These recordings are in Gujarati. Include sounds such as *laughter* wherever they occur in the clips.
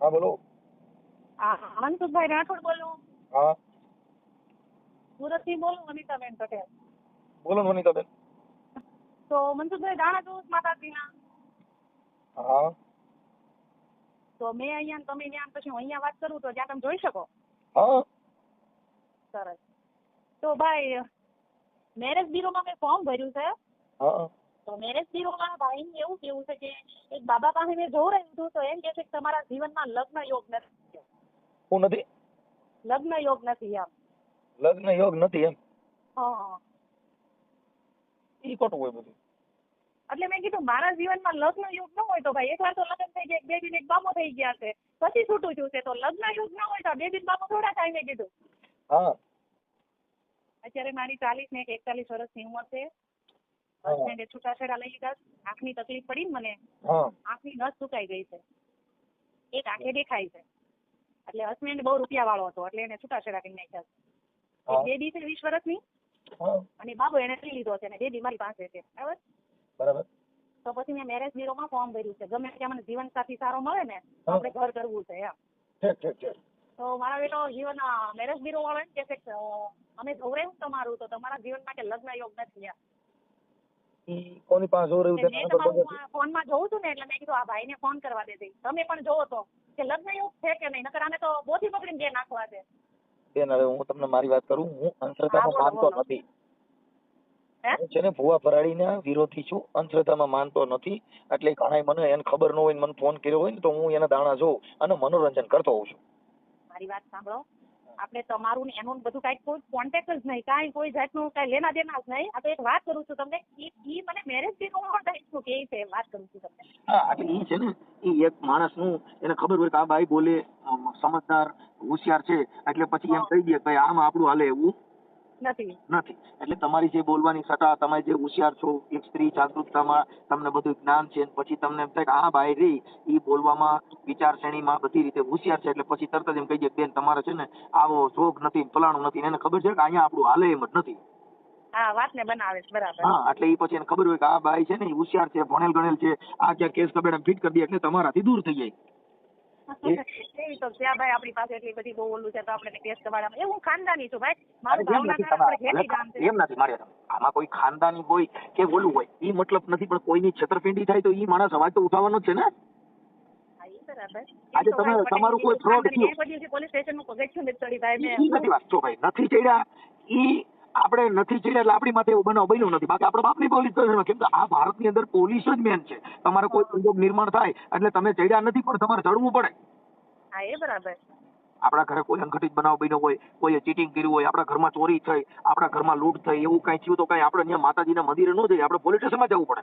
હા બોલો હા મનસુખભાઈ રાઠોડ બોલું હા સુરતથી બોલું અનિતાબેન પટેલ બોલો ને વનિતાબેન તો મનસુખભાઈ દાણા જોઉં છું માતાજીના હા તો મેં અહીંયા ને તમે ત્યાં પછી હું અહીંયા વાત કરું તો ત્યાં તમે જોઈ શકો? હા સરસ. તો ભાઈ મેરેજ બ્યુરોમાં મેં ફોર્મ ભર્યું છે. હા તો મેરેજ બ્યુરોમાં ભાઈને એવું કેવું છે કે એક બાબા પાસે મેં જોઈ રહ્યું હતું તો એમ કહે છે કે તમારા જીવનમાં લગ્ન યોગ નથી હું નથી? લગ્ન યોગ નથી એમ. લગ્ન યોગ નથી એમ? હા ઈ ખોટું હોય બધું. એટલે મેં કીધું મારા જીવનમાં લગ્ન યુગ ન હોય તો ભાઈ એકવાર તો લગ્ન થઈ ગયા એક બેબી ને એક બાબો થઈ ગયા છે. પછી છૂટું થયું છે તો લગ્ન યુગ ન હોય તો બેબી બાબો થોડા થાય મેં કીધું. હા. અત્યારે મારી ચાલીસ ને એક એકતાલીસ વર્ષની ઉંમર છે. હા. હસબન્ડે છૂટાછેડા લઈ લીધા આંખની તકલીફ પડી ને મને આંખની નસ સુકાઈ ગઈ છે. એક આંખે દેખાય છે. એટલે હસબન્ડ બહુ રૂપિયા વાળો હતો એટલે એને છૂટાછેડા કરી નાખ્યા છે. બેબી છે વીસ વર્ષની અને બાબો એને લઈ લીધો છે અને બેબી મારી પાસે છે. બરાબર? બરાબર. તો પછી મેં મેરેજ બ્યુરોમાં ફોર્મ ભર્યું છે. ગમે ત્યાં મને જીવન સાથી સારો મળે ને આપણે ઘર કરવું છે એમ. તો મારા બેટો જીવન મેરેજ બ્યુરો વાળો કે અમે જોવરાયું તમારું તો તમારા જીવન માટે લગ્ન યોગ નથી એમ. કોની પાસે જોઈ રહ્યું મેં તમારું ફોનમાં જોઉં છું ને એટલે મેં કીધું આ ભાઈને ફોન કરવા દેતી તમે પણ જોવો તો કે લગ્ન યોગ છે કે નહીં? નકર આને તો બોથી પકડીને બે નાખવા છે બેન હવે હું તમને મારી વાત કરું. હું અંધશ્રદ્ધામાં માનતો નથી. હે? છે ને ભુવા ફરાડીના વિરોધી છું. અંધશ્રદ્ધામાં માનતો નથી. એટલે ઘણાય મને એને ખબર ન હોય ને મને ફોન કર્યો હોય ને તો હું એના દાણા જોઉં અને મનોરંજન કરતો હોઉં છું. મારી વાત સાંભળો. આપણે તમારું ને એનું બધું કાંઈ કોઈ કોન્ટેક્ટ જ નહીં કાંઈ કોઈ જાતનું કાંઈ લેના દેના જ નહીં. આ તો એક વાત કરું છું તમને એ ઈ મને મેરેજ બ્યુરો ટાઈપનું કે છે વાત કરું છું તમને. હા એટલે એ છે ને એ એક માણસનું એને ખબર હોય કે આ ભાઈ બોલે સમજદાર હોશિયાર છે એટલે પછી એમ કહી દે કે ભાઈ આમાં આપણું હાલે એવું. નથી. નથી. એટલે તમારી જે બોલવાની સટા તમે જે હોશિયાર છો એક સ્ત્રી જાગૃતતામાં તમને બધું જ્ઞાન છે પછી તમને એમ થાય કે આ ભાઈ રહી એ બોલવામાં વિચારશ્રેણીમાં બધી રીતે હોશિયાર છે. એટલે પછી તરત જ એમ કહી દે બેન તમારે છે ને આવો શોખ નથી ફલાણું નથી. એને ખબર છે કે અહીંયા આપણું હાલે એમ જ નથી. હા વાતને બનાવે છે બરાબર. હા એટલે એ પછી એને ખબર હોય કે આ ભાઈ છે ને હોશિયાર છે ભણેલ ગણેલ છે આ ક્યાં કેસ કબેડા ફિટ કરી દે એટલે તમારાથી દૂર થઈ જાય. એવી તો છે ભાઈ આપણી પાસે એટલી બધી બહુ ઓલું છે તો આપણે કેસ કબાડામાં એ હું ખાનદાની છું ભાઈ. મારું એમ નથી ભાવનગર તમારે. આપણે ઘેટી ગામ છે. એમ નથી મારે આમાં કોઈ ખાનદાની હોય કે ઓલું હોય ઈ મતલબ નથી પણ કોઈની છેતરપિંડી થાય તો ઈ માણસ અવાજ તો ઉઠાવવાનો જ છે ને. આજે તમે- તમારું કોઈ ફ્રોડ fraud ખાનદાની થયું. એક પછી પોલીસ પગથિયું નથી ચડી ભાઈ મેં. નથી વાત. જો ભાઈ નથી ચડ્યા. ઈ આપણે નથી ચડ્યા એટલે આપણી માથે એવું બનાવ બન્યો નથી. બાકી આપણા બાપની પોલીસ સ્ટેશનમાં કેમ કે આ ભારતની અંદર પોલીસ જ મેન છે. તમારે કોઈ સંજોગ નિર્માણ થાય એટલે તમે ચડ્યા નથી પણ તમારે ચડવું પડે. હા એ બરાબર. આપણા ઘરે કોઈ સંગઠિત બનાવ બન્યો હોય કોઈએ ચીટિંગ કર્યું હોય આપણા ઘરમાં ચોરી થઈ આપણા ઘરમાં લૂંટ થઈ એવું કઈ થયું તો કઈ આપણે ત્યાં માતાજીના મંદિરે ન જઈએ આપણે પોલીસ સ્ટેશનમાં જવું પડે.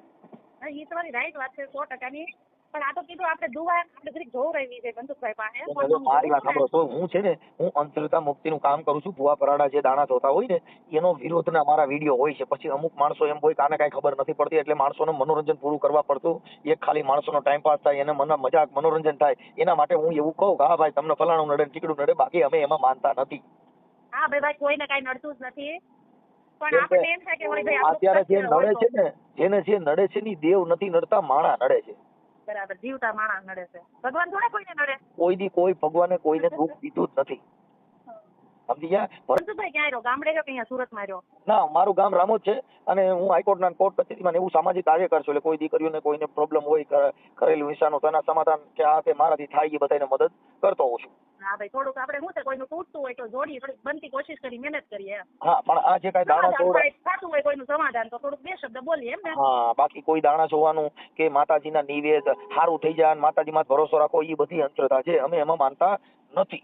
એ તમારી રાઈટ વાત છે સો ટકાની. પણ આ તો કીધું આપણે દુવા આપણે જરીક જોઈ રહેવી છે બંદુકભાઈ પાસે. મારી વાત સાંભળો. તો હું છે ને હું અંતરતા મુક્તિ નું કામ કરું છું. ભુવા પરાડા જે દાણા જોતા હોય ને એનો વિરોધના અમારા વીડિયો હોય છે. પછી અમુક માણસો એમ હોય કાને કઈ ખબર નથી પડતી એટલે માણસોને મનોરંજન પૂરું કરવા પડતું. એક ખાલી માણસોનો ટાઈમ પાસ થાય એને મને મજાક મનોરંજન થાય. એના માટે હું એવું કહું કે હા ભાઈ તમને ફલાણું નડે ને ટીકડું નડે બાકી અમે એમાં માનતા નથી. હા ભાઈ ભાઈ કોઈને કઈ નડતું જ નથી. પણ એમ કે અત્યારે જે નડે છે ને જેને જે નડે છે ની દેવ નથી નડતા માણા નડે છે. બરાબર, જીવતા માણસ નડે છે. ભગવાન થોડા કોઈને નડે? કોઈ દી કોઈ, ભગવાને કોઈને દુઃખ દીધું જ નથી. સમજી ગયા? પર- ક્યાં રહ્યો ગામડે રહ્યો કે અહીંયા સુરતમાં રહ્યો ના મારું ગામ રામોદ છે અને હું હાઈકોર્ટના કોર્ટ કચેરીમાં એવું સામાજિક કાર્ય કરશું એટલે કોઈ દીકરીઓને કોઈને પ્રોબ્લેમ હોય કરેલું હિંસાનું તેના સમાધાન કે આ તે મારાથી થાય એ બધાને મદદ કરતો હોઉં છું. હા ભાઈ થોડુંક આપણે શું છે કોઈનું તૂટતું હોય તો જોડીએ થોડીક બનતી કોશિશ કરી મહેનત કરીએ હા પણ આ જે કાંઈ દાણા જોડા થતું હોય કોઈનું સમાધાન તો થોડુંક બે શબ્દ બોલીએ એમ ને. હા બાકી કોઈ દાણા જોવાનું કે માતાજીના નિવેદ સારું થઈ જાય માતાજી માં ભરોસો રાખો એ બધી અંતરતા છે અમે એમાં માનતા નથી.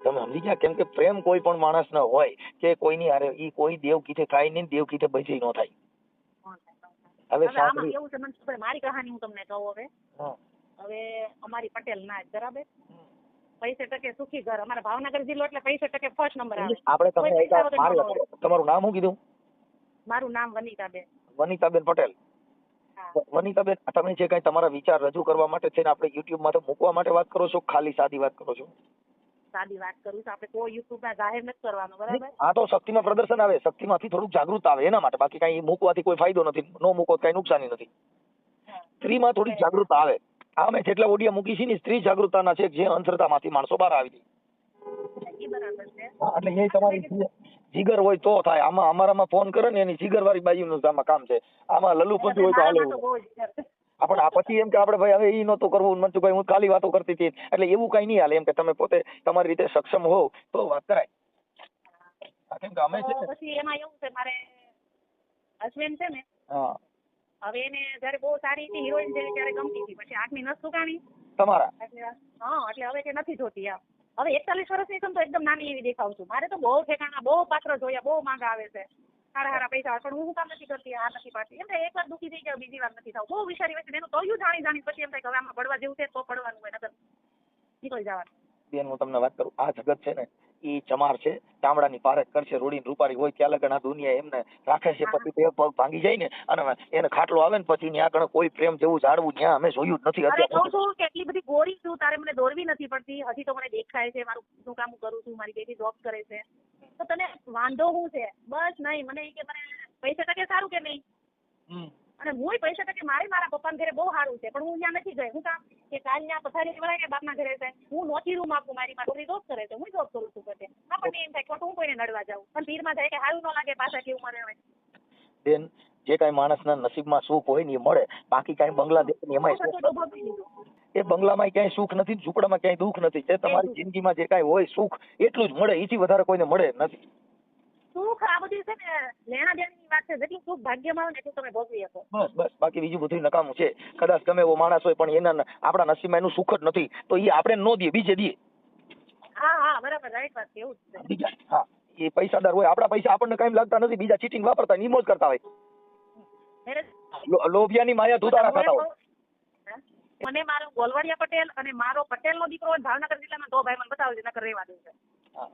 તમે સમજી ગયા? કેમ કે પ્રેમ કોઈ પણ માણસ ન હોય કે કોઈની હારે ઈ કોઈ દેવ કીધે થાય નહીં દેવ કીધે બચી ન થાય. હવે સાંભળી છે મારી કહાની હું તમને કહું હવે. હવે અમારી પટેલ ના બરાબર? પૈસે ટકે સુખી ઘર. અમારા ભાવનગર જિલ્લો એટલે પૈસે ટકે ફર્સ્ટ નંબર આવે. આપણે તમે કોઈ પૈસા એક વગર મારું ન તમારું નામ શું કીધું? મારું નામ વનિતાબેન. વનિતાબેન પટેલ. વનિતાબેન તમે જે કઈ તમારા વિચાર રજૂ કરવા માટે છે ને આપણે યુટ્યુબમાં મૂકવા માટે વાત કરો છો ખાલી સાદી વાત કરો છો? સાદી વાત કરું છું. આપણે કોઈ યુટ્યુબમાં જાહેર નથી કરવાનું બરાબર? આ તો શક્તિમાં પ્રદર્શન આવે શક્તિમાંથી થોડુંક જાગૃત આવે એના માટે. બાકી કઈ મૂકવાથી કોઈ ફાયદો નથી નો મૂકો કઈ નુકસાની નથી. સ્ત્રીમાં થોડીક જાગૃતતા આવે. આ મેં જેટલા ઓડિયા મૂકી છે ને સ્ત્રી જાગૃતતાના છે જે અંધશ્રદ્ધામાંથી માણસો બહાર આવી હતી એટલે એ તમારી જીગર હોય તો થાય. આમાં અમારામાં ફોન કરે ને એની જીગર વાળી બાજુનું કામ છે. આમાં લલ્લુપંથી હોય તો હાલે આપણે આ પછી એમ કે આપણે ભાઈ હવે એ નહોતું કરવું. મનસુખભાઈ હું ખાલી વાતો કરતી હતી. એટલે એવું કઈ નહીં હાલે. એમ કે તમે પોતે તમારી રીતે સક્ષમ હોવ તો વાત કરાય. કેમ કે અમે છે પછી એમાં એવું છે મારે હસબન્ડ છે ને હા. હવે એને જયારે બહુ સારી હતી હિરોઈન જેવી ત્યારે ગમતી હતી. પછી આંખની નસ સુકાણી તમારા? એટલે હા એટલે હવે કે નથી જોતી આ હવે એકતાલીસ વર્ષની છું તો એકદમ નાની એવી દેખાવ છું. મારે તો બહુ ઠેકાણા બહુ પાત્ર જોયા બહુ માંગ આવે છે. સારા સારા પૈસા પણ હું કામ નથી કરતી, આ નથી પાડતી. એમ થાય એક વાર દુખી થઈ જાવ, બીજી વાર નથી થાવ. બહુ વિચારી વિચારી એનું તોયું જાણી જાણી પછી એમ થાય કે આમાં પડવા જેવું છે તો પડવાનું હોય, નકર નીકળી જવાનું. બેન, હું તમને વાત કરું, આ જગત છે ને ઈ ચમાર છે ચામડાની પારખ કરશે રૂડીને રૂપારી હોય ત્યાં લગન આ દુનિયા એમને રાખે છે પછી બે પગ ભાંગી જાય ને અને એને ખાટલો આવે ને પછી ત્યાં આગળ કોઈ પ્રેમ જેવું જાળવું ત્યાં અમે જોયું જ નથી અત્યારે. કહું છું કે એટલી બધી ગોરી છું તારે મને દોરવી નથી પડતી હજી તો મને દેખાય છે મારું શું કામ કરું છું મારી બેબી જોબ કરે છે. તો તને વાંધો હું છે? બસ નહીં મને એ કે મને પૈસા ટકે સારું કે નહીં? અને હું પૈસા ટકે મારે મારા પપ્પા ઘરે બહુ સારું છે પણ હું ત્યાં નથી ગઈ હું કામ કે કાલ ના પથારી વળાય કે બાપના ઘરે છે હું નોતી રૂમ આપું મારી માં છોકરી દોસ્ત કરે છે. હું જોબ કરું છું બધે આપણને એમ થાય ખોટું હું કોઈને નડવા જાઉં. પણ પીરમાં જાય કે સારું ન લાગે પાછા કેવું મને હવે. બેન જે કાંઈ માણસના નસીબમાં સુખ હોય ને એ મળે. બાકી કાંઈ બંગલા દે ને લીધો. એ બંગલામાં ક્યાંય સુખ નથી ને ઝૂંપડામાં ક્યાંય દુઃખ નથી. જે તમારી જિંદગીમાં જે કાંઈ હોય સુખ એટલું જ મળે. એથી વધારે કોઈને મળે નથી. સુખ આ બધું છે ને લેણા દેણીની વાત છે જેટલું સુખ ભાગ્યમાં ને એટલું તમે ભોગવી શકો. બસ બસ બાકી બીજું બધું નકામું છે. કદાચ ગમે એવો માણસ હોય પણ એના આપણા નસીબમાં એનું સુખ જ નથી તો એ આપણે ન દઈએ બીજે દઈએ. હા હા બરાબર રાઈટ વાત છે એવું જ છે. બીજા હા. એ પૈસાદાર હોય આપણા પૈસા આપણને કઈ લાગતા નથી બીજા ચીટિંગ વાપરતા ની મોજ કરતા હોય. લોભિયાની માયા ધુતારા ખાતા હોય. મને મારો ગોલવાડિયા પટેલ અને મારો પટેલ નો દીકરો ભાવનગર જિલ્લામાં તો ભાઈ મને બતાવજો નકર રહેવા દે છે હા.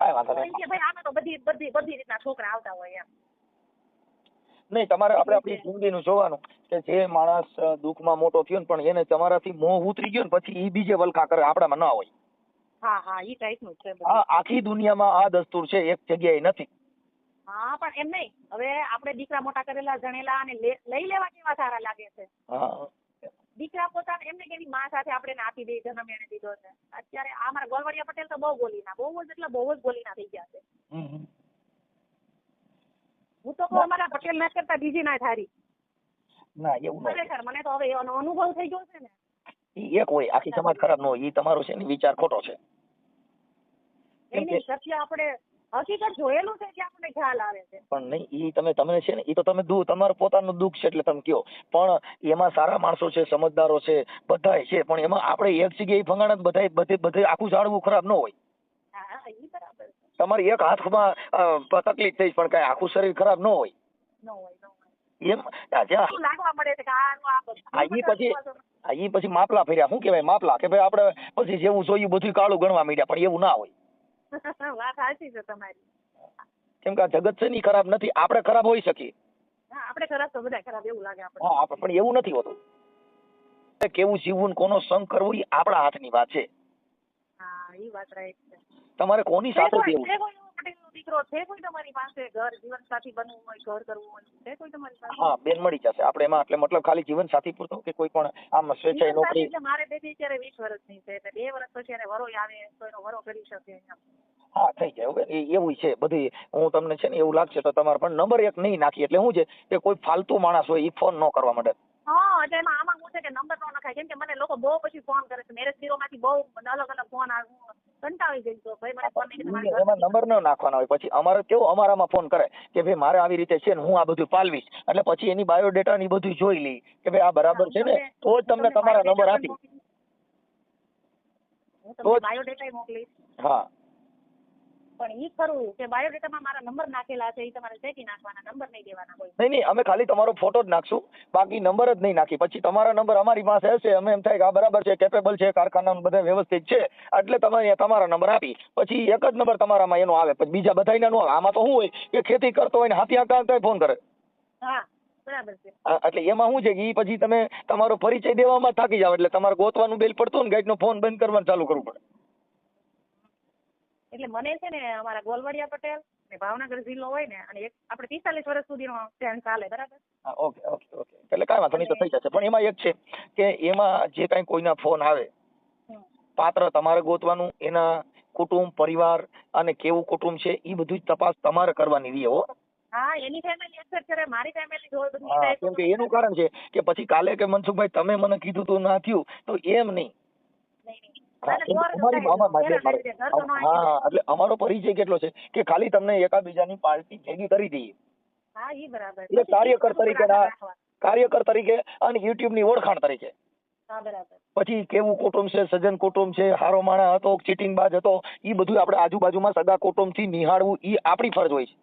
કાંઈ વાંધો નહીં. ભાઈ આમાં તો બધી બધી બધી રીતના છોકરા આવતા હોય એમ. નહીં તમારે આપણે આપણી જિંદગીનું જોવાનું કે જે માણસ દુઃખમાં મોટો થયો ને પણ એને તમારાથી મોહ ઉતરી ગયો ને પછી એ બીજે વલખા કરે આપણામાં ના હોય. હા હા ઈ ટાઈપનું છે. આખી દુનિયામાં આ દસ્તુર છે એક જગ્યાએ નથી. હા પણ એમ નહીં. હવે આપણે દીકરા મોટા કરેલા જણેલા અને લઈ લેવા કેવા સારા લાગે છે? હા દીકરા પોતાને એમને કે એની માં સાથે આપણે આપી દઈએ જન્મ એને દીધો છે. અત્યારે આ મારા ગોલવાડિયા પટેલ તો બહુ બોલીના. બહુ જ એટલે બહુ જ બોલીના થઈ ગયા છે. હું તો અમારા પટેલ ના કરતા બીજી ના થારી ના એવું. ખરેખર મને તો હવે એનો અનુભવ થઈ ગયો છે ને. ઈ એક હોય આખી સમાજ ખરાબ નો હોય ઈ તમારો છે ને વિચાર ખોટો છે. એની સત્ય આપણે હકીકત જોયેલું છે કે આપણને ખ્યાલ આવે છે. પણ નહીં ઈ તમે તમને છે ને ઈ તો તમે દુ તમારું પોતાનું દુઃખ છે એટલે તમે કયો. પણ એમાં સારા માણસો છે સમજદારો છે બધાય છે પણ એમાં આપણે એક જગ્યાએ ફંગાણા બધાય બધે બધે આખું ઝાડવું ખરાબ ન હોય. હા હા બરાબર તમારી એક હાથમાં તકલીફ થઈ પણ કાંઈ આખું શરીર ખરાબ ન હોય. એમ બધું પછી માપલા ફેર્યા. શું કેવાય માપલા? કે ભાઈ આપણે પછી જેવું જોયું બધું કાળું ગણવા માંડ્યા પણ એવું ના હોય. *laughs* વાત સાચી છે તમારી. કેમ કે આ જગત છે ને ખરાબ નથી આપણે ખરાબ હોઈ શકીએ. હા આપણે ખરાબ તો બધા ખરાબ એવું લાગે આપણે હા પણ એવું નથી હોતું. કેવું જીવવું ને કોનો સંગ કરવો એ આપણા હાથની વાત છે. હા એ વાત રાઈટ છે. તમારે કોની સાથે કોઈ પટેલનો દીકરો છે કોઈ તમારી પાસે? ઘર જીવનસાથી બનવું હોય ઘર કરવું હોય છે કોઈ તમારી પાસે? હા બેન મળી જશે. આપણે એમાં એટલે મતલબ ખાલી જીવન સાથી પૂરતો કે કોઈ પણ આમ સ્વેચ્છાએ નોકરી? એટલે મારે બેબી અત્યારે 20 વર્ષની છે એટલે બે વર્ષ પછી એને વરો આવે તો એનો વરો કરી શકે હા થઈ જાય. હવે એવું છે બધી હું તમને છે ને એવું લાગશે તો તમારે પણ નંબર એક નહીં નાખી. એટલે શું છે કે કોઈ ફાલતુ માણસ હોય એ ફોન ન કરવા માટે. હા એટલે એમાં આમાં હું છે કે નંબર ન નખાય. કેમ કે મને લોકો બહુ પછી ફોન કરે છે. મેરેજ બ્યુરોમાંથી બહુ અલગ અલગ ફોન આવે હું કંટાળી ગઈ ભાઈ મને એમાં નંબર ન નાખવાનો હોય. પછી અમારે કેવું અમારામાં ફોન કરે કે ભાઈ મારે આવી રીતે છે ને હું આ બધું પાલવીશ. એટલે પછી એની બાયોડેટા ની બધું જોઈ લઈ કે ભાઈ આ બરાબર છે ને? તો જ તમને તમારા નંબર આપી. તો બાયોડેટા મોકલીશ. હા. પણ ઈ ખરું કે બાયોડેટામાં મારા નંબર નાખેલા છે ઈ તમારે ચેકી નાખવાના નંબર નહીં દેવાના કોઈ નહીં નહીં અમે ખાલી તમારો ફોટો જ નાખશું બાકી નંબર જ નહીં નાખી. પછી તમારા નંબર અમારી પાસે હશે અમે એમ થાય કે આ બરાબર છે કેપેબલ છે કારખાના બધા વ્યવસ્થિત છે એટલે તમે તમારા નંબર આપી પછી એક જ નંબર તમારામાં એનો આવે પછી બીજા બધાયના નો આવે. આમાં તો શું હોય કે ખેતી કરતો હોય ને હાથી હાંકતા ફોન કરે. હા બરાબર છે. એટલે એમાં શું છે કે પછી તમે તમારો પરિચય દેવામાં થાકી જાવ એટલે તમારે ગોતવાનું બેલ પડતું ને ગાઈડ નો ફોન બંધ કરવાનું ચાલુ કરવું પડે. એટલે મને છે ને અમારા ગોલવડિયા પટેલ ને ભાવનગર જિલ્લો હોય ને અને એક આપણે પિસ્તાલીસ વર્ષ સુધીનો પ્લાન ચાલે બરાબર? Okay okay okay. એટલે કાંઈ વાંધો નહીં તો થઈ જશે. પણ એમાં એક છે કે એમાં જે કાંઈ કોઈના ફોન આવે પાત્ર તમારે ગોતવાનું એના કુટુંબ પરિવાર અને કેવું કુટુંબ છે એ બધું જ તપાસ તમારે કરવાની રહી હો. હા એની ફેમિલી એક્સેપ્ટ કરે મારી ફેમિલી જોઈ બધું કેમ કે એનું કારણ છે કે પછી કાલે કે મનસુખભાઈ તમે મને કીધું તું ના થયું તો એમ નહીં. હા, એટલે અમારો પરિચય કેટલો છે કે ખાલી તમને એકાબીજાની પાર્ટી ભેગી કરી દઈએ. એટલે કાર્યકર તરીકે કાર્યકર તરીકે અને યુટ્યુબની ઓળખાણ તરીકે. પછી કેવું કુટુંબ છે સજન કુટુંબ છે હારો માણા હતો ચીટિંગ બાજ હતો એ બધું આપણે આજુબાજુમાં સગા કુટુંબથી નિહાળવું એ આપણી ફરજ હોય છે.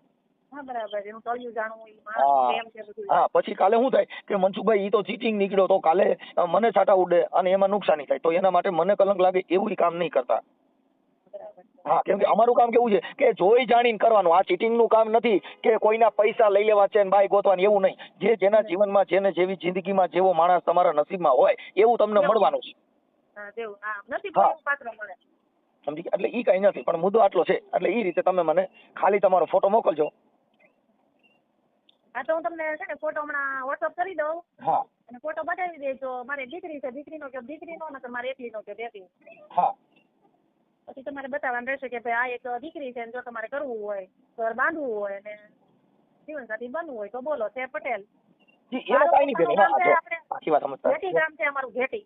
હા પછી કાલે શું થાય કે મનસુખભાઈ ઈ તો ચીટિંગ નીકળ્યો તો કાલે મને છાંટા ઉડે અને એમાં નુકસાની થાય. તો એના માટે મને કલંક લાગે એવું કામ નહીં કરતા. હા કેમ કે અમારું કામ કેવું છે કે જોઈ જાણીને કરવાનું. આ ચીટિંગનું કામ નથી કે કોઈના પૈસા લઈ લેવા છે ને ગોતવાની એવું નહીં. જે જેના જીવનમાં જેને જેવી જિંદગીમાં જેવો માણસ તમારા નસીબમાં હોય એવું તમને મળવાનું છે. સમજી એટલે ઈ કઈ નથી પણ મુદ્દો આટલો છે. એટલે ઈ રીતે તમે મને ખાલી તમારો ફોટો મોકલજો. હા તો હું તમને છે ને ફોટો હમણાં વોટ્સઅપ કરી દઉં. હા. અને ફોટો બતાવી દેજો. મારે દીકરી છે દીકરીનો કે દીકરીનો નકર મારે એકલીનો કે બેટી હા. પછી તમારે બતાવવાનું રહેશે કે ભાઈ આ એક દીકરી છે ને જો તમારે કરવું હોય ઘર બાંધવું હોય ને જીવનસાથી બનવું હોય તો બોલો છે પટેલ ઘેટી ગામ છે અમારું ઘેટી.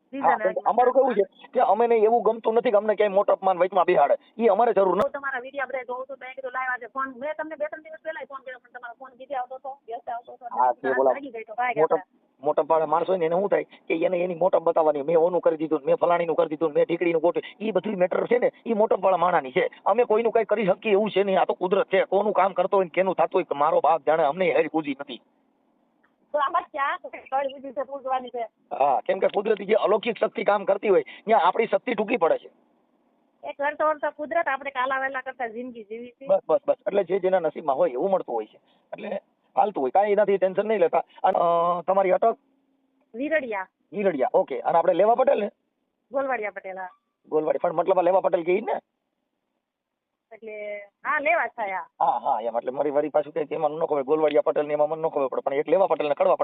અમારું કેવું છે કે અમે એવું ગમતું નથી કે અમને ક્યાંય મોટો અપમાન વચમાં બિહાડે. એ અમારે જરૂર નથી તમારા વીડિયો આપણે જોઉં તો બેંક તો લાવ્યા છે ફોન મેં તમને બે ત્રણ દિવસ પહેલા ફોન કર્યો પણ તમારો ફોન બીજે આવતો હતો વ્યસ્ત આવતો હતો હા, તે બોલા- મોટા મોટા પાડે માણસો ને એને શું થાય કે એને એની મોટપ બતાવવાની મેં ઓનું કરી દીધું મેં ફલાણીનું કરી દીધું મેં ઢીકડીનું ગોઠવ્યું. એ બધું મેટર છે ને એ મોટપ વાળા માણાની છે. અમે કોઈનું કઈ કરી શકીએ એવું છે નહીં આ તો કુદરત છે. કોનું કામ કરતો હોય ને કેનું થતું હોય મારો બાપ જાણે અમને હેરી પૂજી નથી. તો આમાં ક્યાં છે? હા કેમ કે કુદરતી જે અલૌકિક શક્તિ કામ કરતી હોય ત્યાં આપણી શક્તિ ટૂંકી પડે છે. એ કરતો કરતો કુદરત આપણે કાલા વેલા કરતા જિંદગી જીવી છે. બસ બસ બસ. એટલે જે જેના નસીબમાં હોય એવું મળતું હોય છે. એટલે હાલતું હોય. કાંઈ એનાથી ટેન્શન નહીં લેતા. અને તમારી અટક? વીરડિયા. ઈરડિયા ઓકે. અને આપણે લેવા પટેલ ને? ગોલવાડિયા પટેલ હા. ગોલવાડી પણ મતલબ લેવા પટેલ કહી ને? એટલે હા, લેવા થયા હા હા, એમ. એટલે મારી વારી પાછું કઈ એમાં ન ખબર ગોલવાડિયા પટેલ ને એમાં મને ન ખબર પડે, પણ એક લેવા પટેલ ને કડવા પટેલ